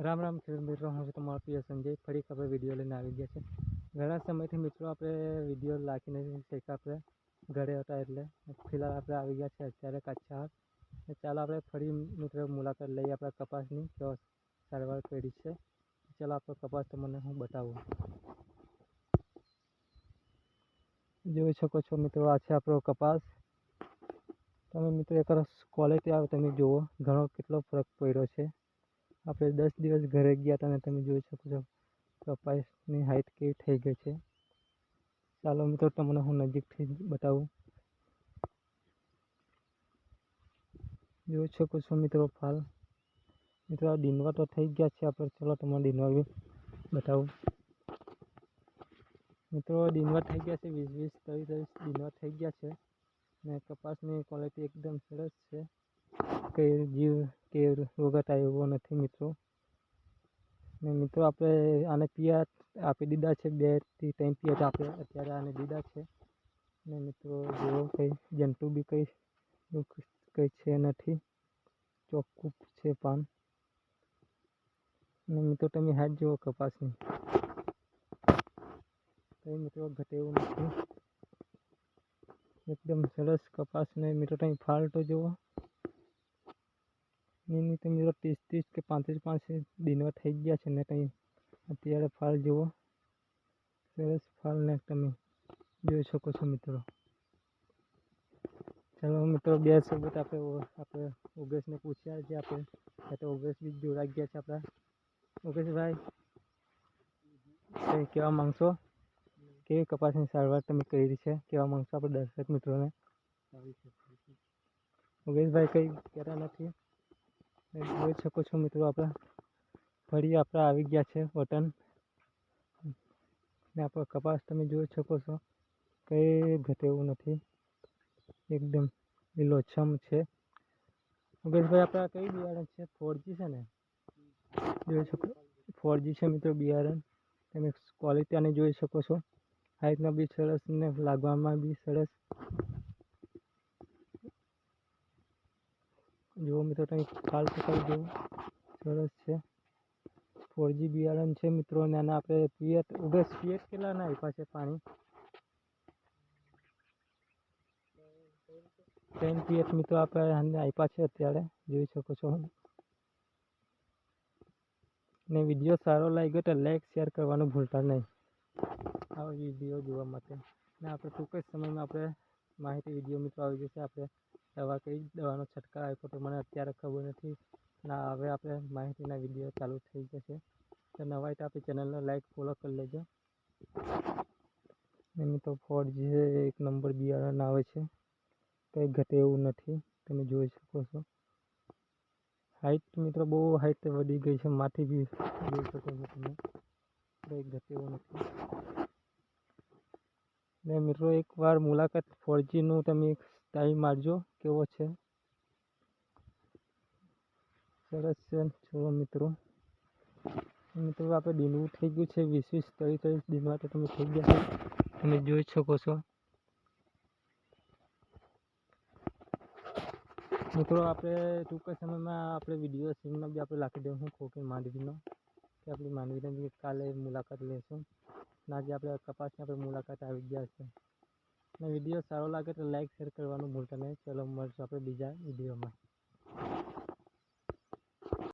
રામ રામ ખેડૂત મિત્રો, હું છું તમારો પ્રિય સંજય. ફરી આપણે વીડિયો લઈને આવી ગયા છે ઘણા સમયથી મિત્રો આપણે વીડિયો લાખીને શીખા આપણે ઘરે હતા એટલે ફિલહાલ આપણે આવી ગયા છે અત્યારે કાચા ચાલો આપણે ફરી મિત્રો મુલાકાત લઈએ આપણા કપાસની કેવો સારવાર પેઢી છે. ચાલો આપણો કપાસ તમને હું બતાવું. જોઈ શકો છો મિત્રો, આ છે આપણો કપાસ. તમે મિત્રો, એક ક્વોલિટી આવે તમે જુઓ. ઘણો કેટલો ફરક પડ્યો છે. આપણે દસ દિવસ ઘરે ગયા હતા અને તમે જોઈ શકો છો, કપાસની હાઈટ કેવી થઈ ગઈ છે. ચાલો મિત્રો, તમને હું નજીકથી બતાવું. જોઈ શકો છો મિત્રો ફાલ. મિત્રો, આ ડીનવા તો થઈ ગયા છે આપણે. ચાલો તમને ડીનવા બી બતાવું. મિત્રો ડીનવા થઈ ગયા છે, વીસ વીસ ત્રીસ ત્રીસ ડીનવા થઈ ગયા છે. ને કપાસની ક્વોલિટી એકદમ સરસ છે. કંઈ જીવ કે રોગટ આવ્યો નથી મિત્રો ને મિત્રો આપણે આને પિયા આપી દીધા છે બેથી ત્રણ પિયા આપણે અત્યારે આને દીધા છે ને મિત્રો જેવો કંઈ જંતુ બી કંઈ કંઈ છે નથી ચોખ્ખું છે પાન ને મિત્રો તમે હાથ જુઓ કપાસની કંઈ મિત્રો ઘટે એવું નથી એકદમ સરસ કપાસ ને મિત્રો તમે ફાલ તો જુઓ એની તો મિત્રો ત્રીસ ત્રીસ કે પાંત્રીસ પાંત્રીસ દિનવા થઈ ગયા છે ને કંઈ. અત્યારે ફાલ જુઓ. સરસ ફાલને તમે જોઈ શકો છો મિત્રો. ચાલો મિત્રો બે શબ્દ આપણે આપણે ઓગસ્ટને પૂછ્યા છે આપણે. તો ઓગસ્ટ બી જોડા ગયા છે આપણા. ઓગસ્ટભાઈ કંઈ કહેવા માંગશો? કેવી કપાસની સારવાર તમે કરી છે? કહેવા માંગશો આપણે દર્શક મિત્રોને? યોગેશભાઈ કંઈ કહેતા નથી? જોઈ શકો છો મિત્રો આપણે ફરી આપણે આવી ગયા છે વતન. ને આપણો કપાસ તમે જોઈ શકો છો. કંઈ ઘટે એવું નથી. એકદમ લીલોછમ છે. યોગેશભાઈ આપણા કઈ બિયારણ છે? ફોરજી છે ને? જોઈ શકો ફોરજી છે મિત્રો બિયારણ. તમે ક્વોલિટી આને જોઈ શકો છો. હાઈટમાં બી સરસ ને લાગવામાં બી સરસ. જુઓ મિત્રો, તમે ખાલ પકડી જુઓ. સરસ છે. ફોરજી બિયારણ છે મિત્રો, અને આપણે પિયત ઉગસ પિયત કેટલાના આપ્યા છે પાણી? ત્રણ પિયત મિત્રો આપણે આને આપ્યા છે અત્યારે, જોઈ શકો છો. ને વીડિયો સારો લાગ્યો તો લાઈક શેર કરવાનું ભૂલતા નહીં. આવો વીડિયો જોવા માટે. ને આપણે ટૂંક જ સમયમાં આપણે માહિતી વીડિયો મિત્રો આવી જશે. આપણે દવા કઈ દવાનો છંટકાવ આપ્યો તો મને અત્યારે ખબર નથી. ના, હવે આપણે માહિતીના વીડિયો ચાલુ થઈ જશે. તો નવાઈ તો આપણી ચેનલને લાઈક ફોલો કરી લેજો. એની તો ફોર જી એક નંબર બિયારણ આવે છે. કંઈ ઘટે એવું નથી. તમે જોઈ શકો છો. હાઈટ મિત્રો, બહુ હાઈટ વધી ગઈ છે. માથી બી જોઈ શકો છો તમે. કંઈ ઘટે એવું નથી. ને મિત્રો એકવાર મુલાકાત ફોરજીનું તમે ટાઈમ મારજો, કેવો છે? સરસ છે. છોડો મિત્રો. મિત્રો, આપણે ડીનવું થઈ ગયું છે. વીસ વીસ ત્રીસ ત્રીસ દિનમાં તો તમે થઈ ગયા છે. તમે જોઈ શકો છો. મિત્રો, આપણે ટૂંક જ સમયમાં આપણે વીડિયો સીમનો બી આપણે લાખી છું ખોખી માંડવીનો, કે આપણી માંડવીને બી કાલે મુલાકાત લઈશું આજે આપણે કપાસની આપણે મુલાકાત આવી ગયા છે. વીડિયો સારો લાગે તો લાઈક શેર કરવાનું ભૂલતા નહીં. ચલો મળશું આપણે બીજા વિડીયોમાં.